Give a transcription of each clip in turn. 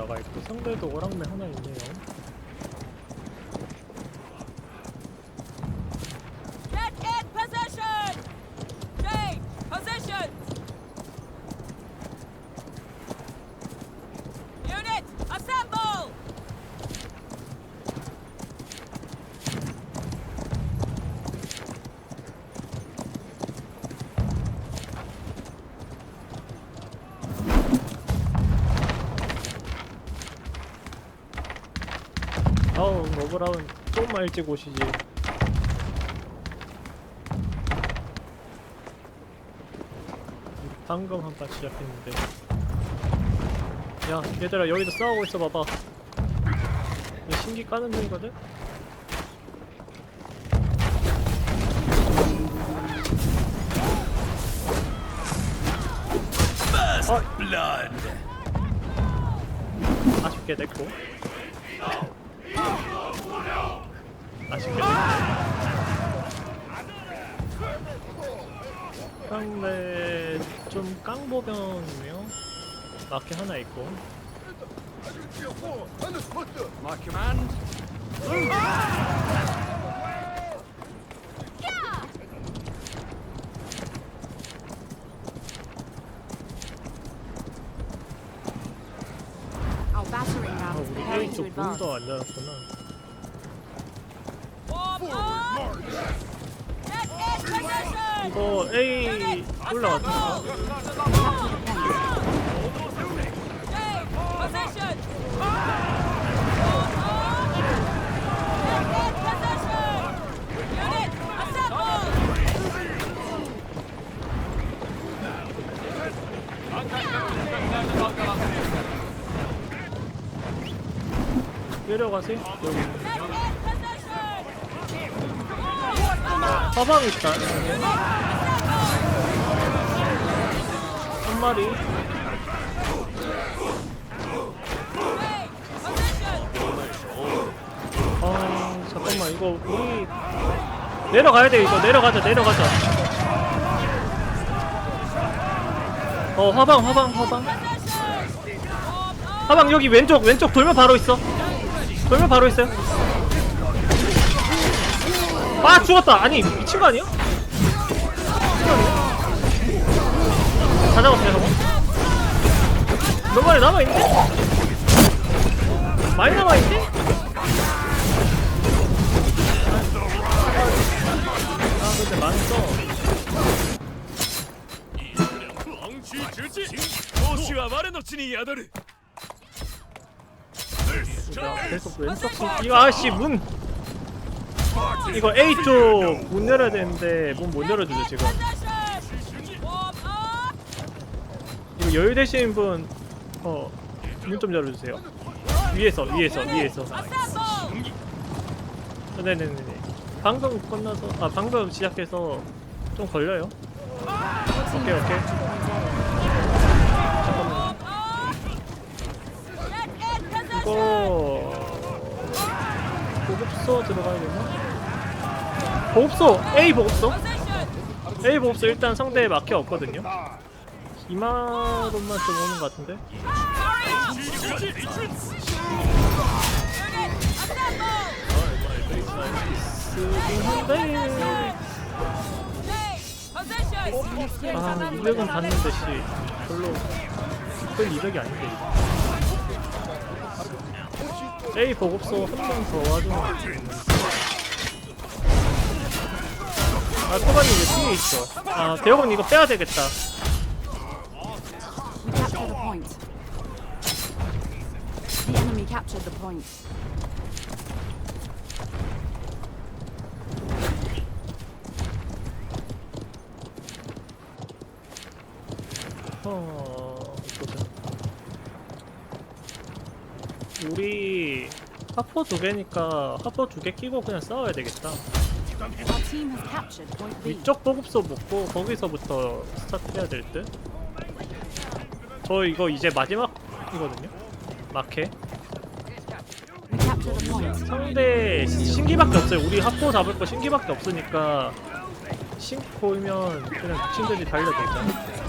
나가 있고 상대도 오랑매 하나 있네요. 아우 러브라운 조금만 일찍 오시지. 방금 한 판 시작했는데. 야 얘들아 여기서 싸우고 있어 봐봐. 이거 신기 까는 중이거든? Blood. 아쉽게 됐고 아쉽게 됐고 상대 좀 깡보병이네요 마켓 하나 있고 My command. Our battering 아 ram is 우리 preparing A to 쪽 advance. 문도 안 열었구나 이거 A 올라왔다! 내려가세요 화방 있다 한 마리! 아 잠깐만 이거 우리 내려가야 돼 이거 내려가자 내려가자 어 화방 화방 화방! 화방 여기 왼쪽 왼쪽 돌면 바로 있어 돌면 바로 있어요 아 죽었다 아니 미친 거 아니야? 다 잡았어요 저거? 몇 마리 남아있는데? 많이 남아있는데? 아 근데 많어 이아씨 문 이거 A 쪽문 열어야 되는데 문 못 열어주죠 지금! 이거 여유 되시는 분어문 좀 열어주세요 위에서 위에서 위에서! 어, 네네네네 방금 끝나서 아 방금 시작해서 좀 걸려요 오케이 오케이 잠깐만! 이거 보급소 들어가야 되나? 보급소 A 보급소 Position! A 보급소 일단 상대에 막혀 없거든요. 이마로만 좀 오는 것 같은데. 쓰긴 한데. 아 200은 받는데 씨 별로 큰 이득이 아닌데. A 보급소 한명더 와주면 아 토바님 왜 뒤에 있어? 아 대형은 이거 빼야 되겠다. We capture the point. The enemy captured the point. 어. 우리 하포 두 개니까 하포 두개 끼고 그냥 싸워야 되겠다. 위쪽 보급소 먹고 거기서부터 스타트 해야 될 듯. 저 이거 이제 마지막이거든요. 마켓. 상대 신기밖에 없어요. 우리 하포 잡을 거 신기밖에 없으니까 신 보이면 그냥 친들이 달려들잖아.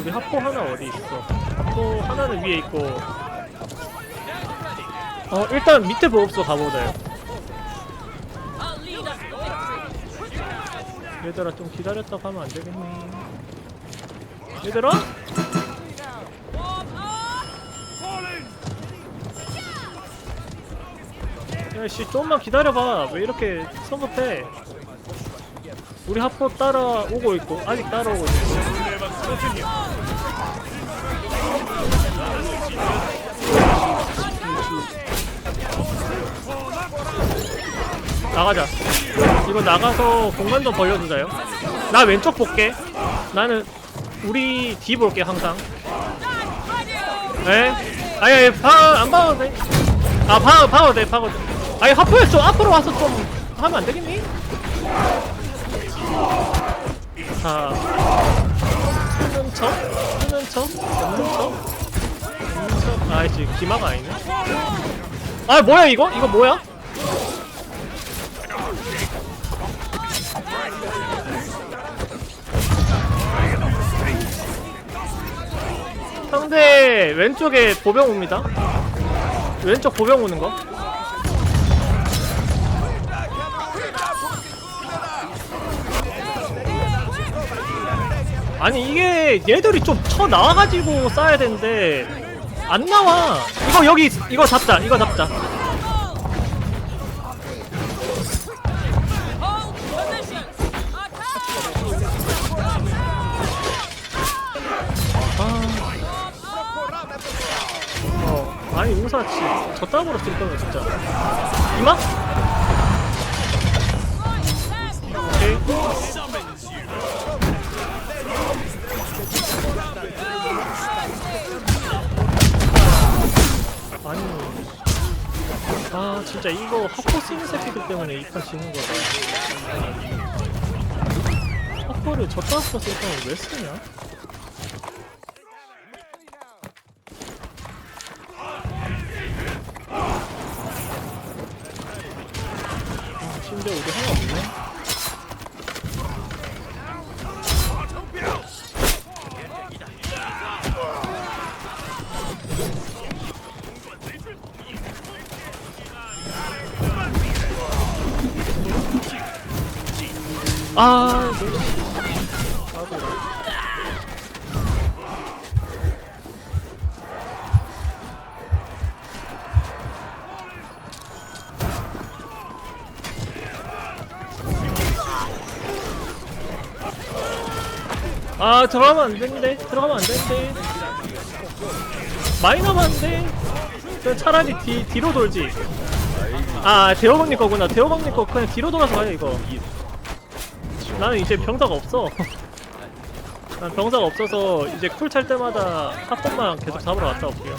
우리 하포 하나 어디 있어? 하포 하나는 위에 있고 어 일단 밑에 보급소 가보자요 얘들아 좀 기다렸다 가면 안 되겠니? 얘들아. 야씨 좀만 기다려봐. 왜 이렇게 성급해? 우리 합포 따라오고 있고 아직 따라오고 있고 나가자 이거 나가서 공간 좀 벌려주자요 나 왼쪽 볼게 나는 우리 뒤 볼게 항상 에? 아니 아니 봐, 안 봐도 돼. 아 봐도 돼. 아니 하프에 좀 앞으로 와서 좀 하면 안 되겠니? 자, 쓰는 척, 쓰는 척, 없는 척, 없는 척. 아이씨 기마가 아니네. 아 뭐야 이거? 이거 뭐야? 상대 왼쪽에 보병 옵니다. 왼쪽 보병 오는 거. 아니 이게 얘들이 좀 쳐 나와가지고 쏴야 되는데 안 나와. 이거 여기 이거 잡자. 이거 잡자. 아니 용사치 저 땅으로 쓸 거면 진짜 이마? 아니 아 진짜 이거 학포 쓰는 새끼들 때문에 이 판 지는 거다 학포를 저 땅으로 쓸 거면 왜 쓰냐? 아, 너. 나도. 아 들어가면 안 되는데. 들어가면 안 되는데. 많이 남았는데 그냥 차라리 뒤, 뒤로 돌지. 아 대호건님 거구나. 대호건님 거 그냥 뒤로 돌아서 가요 이거 나는 이제 병사가 없어. 난 병사가 없어서 이제 쿨 찰 때마다 합법만 계속 잡으러 갔다 올게요.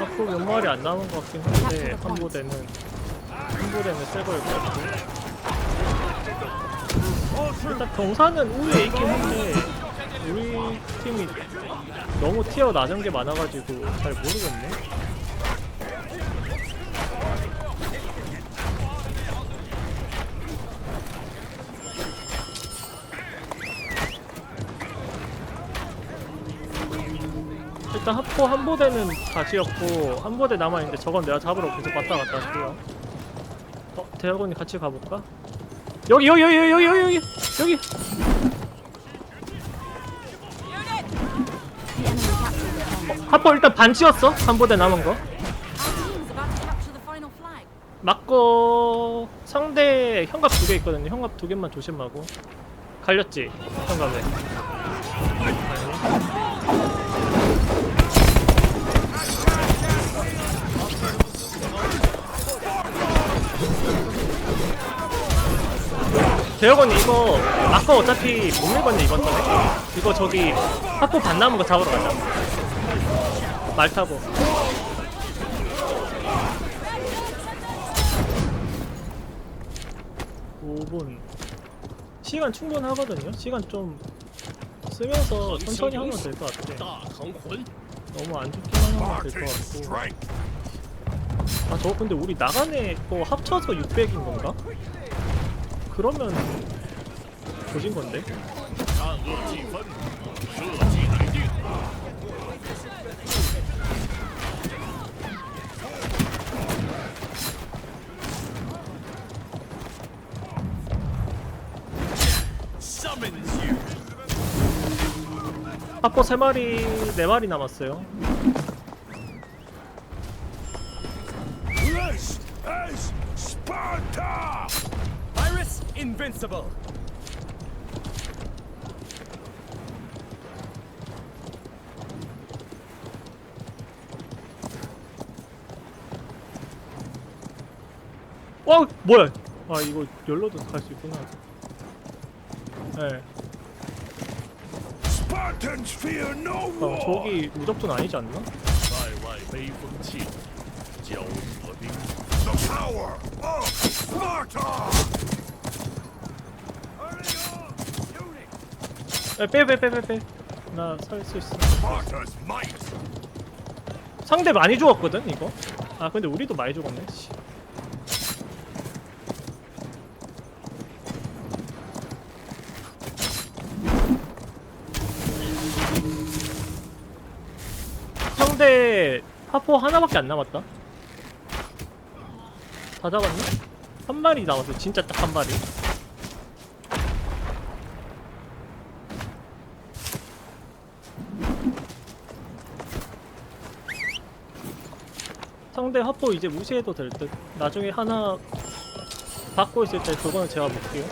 앞으로 몇 마리 안 남은 것 같긴 한데 한 부대는 한 부대는 새 거일 것 같고 일단 경사는 우위에 있긴 한데 우리 팀이 너무 티어 낮은 게 많아가지고 잘 모르겠네 일단 합포 한 부대는 다지였고 한 부대 남아있는데 저건 내가 잡으러 계속 왔다 갔다 할게요 어? 대학원이 같이 가볼까? 여기 여기 여기 여기 여기 여기 여기. 합포 일단 반 지었어 한 부대 남은 거. 맞고 상대 현갑 두 개 있거든요 현갑 두 개만 조심하고 갈렸지 현갑에 대혁언니 이거 아까 어차피 못 밀었냐 이번 턴에? 이거 저기 학교 반나무거 잡으러 가자 말 타고 5분 시간 충분하거든요? 시간 좀 쓰면서 천천히 하면 될 것 같아 너무 안 좋기만 하면 될 것 같고 아저 근데 우리 나간에 거 합쳐서 600인 건가? 그러면 조진 건데. 아포 3마리, 4마리 남았어요. invincible. 와 뭐야 아 이거 열로도 갈 수 있구나 네 Spartans fear no 어, 저기 무적존 아니지 않나? 在外悲风气，交恶兵。The power of Sparta. 빼빼빼빼빼나 살수 있어. 상대 많이 죽었거든 이거 아 근데 우리도 많이 죽었네 씨. 상대 파포 하나밖에 안 남았다 다 잡았나? 한 마리 남았어 진짜 딱 한 마리 상대 합포 이제 무시해도 될 듯. 나중에 하나 받고 있을 때 그거는 제가 볼게요.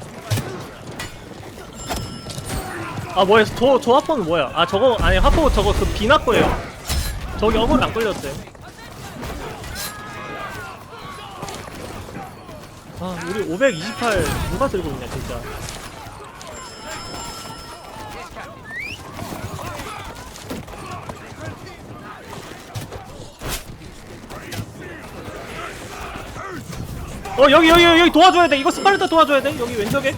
아 뭐야 저, 저 합포는 뭐야 아 저거 아니 합포 저거 그 비나 거예요 저기 어글 안 걸렸어요 아 우리 528 누가 들고 있냐 진짜 어 여기 여기 여기 도와줘야 돼. 이거 스파르타 도와줘야 돼. 여기 왼쪽에.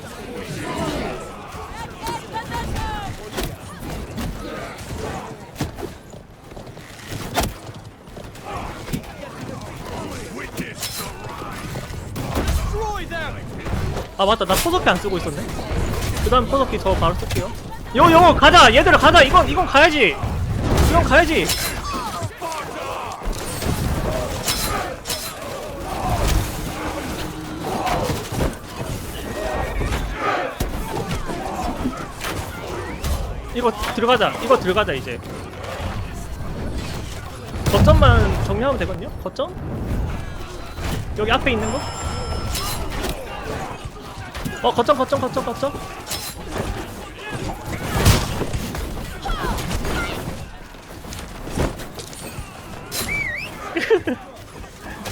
아 맞다. 나 포석기 안 쓰고 있었네. 그 다음 포석기 저 바로 쓸게요. 요요 가자. 얘들아 가자. 이건 이건 가야지. 이건 가야지 이거 들어가자. 이거 들어가자 이제. 거점만 정리하면 되거든요? 거점? 여기 앞에 있는 거? 어 거점 거점 거점 거점.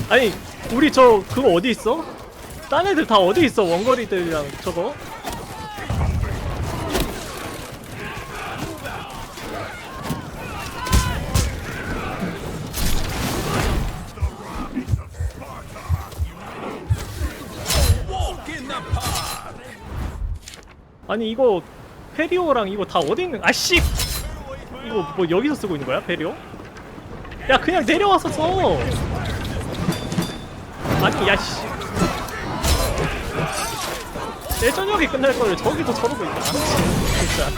아니 우리 저 그거 어디 있어? 딴 애들 다 어디 있어? 원거리들이랑 저거 아니 이거 페리오랑 이거 다 어디 있는 아씨 이거 뭐 여기서 쓰고 있는 거야 페리오? 야 그냥 내려와서 써 아니 야씨 내 저녁이 끝날 거를 저기서 저러고 있다 진짜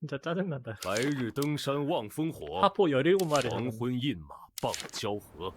진짜 짜증난다 白日登山望烽火， 하포 17마리 黄昏饮马傍交河。